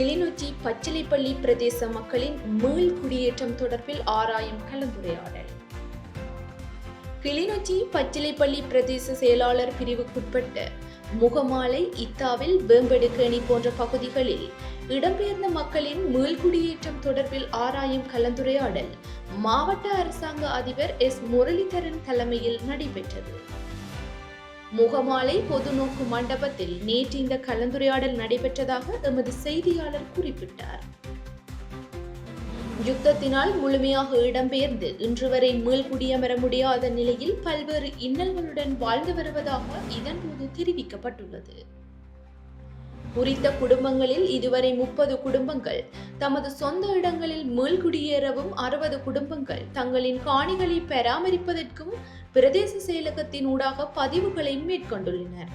கிளிநொச்சி பச்சிலைப்பள்ளி பிரதேச மக்களின் மீள் குடியேற்றம் தொடர்பில் ஆராயும் கலந்துரையாடல். கிளிநொச்சி பச்சிலைப்பள்ளி பிரதேச செயலாளர் பிரிவுக்குட்பட்ட முகமாலை இத்தாவில் வேம்பெடுக்கேணி போன்ற பகுதிகளில் இடம்பெயர்ந்த மக்களின் மீள்குடியேற்றம் தொடர்பில் ஆராயும் கலந்துரையாடல் மாவட்ட அரசாங்க அதிபர் எஸ். முரளிதரன் தலைமையில் நடைபெற்றது. முகமாலை பொதுநோக்கு மண்டபத்தில் நேற்று இந்த கலந்துரையாடல் நடைபெற்றதாக எமது செய்தியாளர் குறிப்பிட்டார். யுத்தத்தினால் முழுமையாக இடம்பெயர்ந்து இன்று வரை மீள்குடியமர முடியாத நிலையில் பல்வேறு இன்னல்களுடன் வாழ்ந்து வருவதாக இதன்போது தெரிவிக்கப்பட்டுள்ளது. குறித்த குடும்பங்களில் இதுவரை முப்பது குடும்பங்கள் தமது சொந்த இடங்களில் மீள்குடியேறவும் அறுபது குடும்பங்கள். தங்களின் காணிகளை பராமரிப்பதற்கும் பிரதேச செயலகத்தின் ஊடாக பதிவுகளை மேற்கொண்டுள்ளனர்.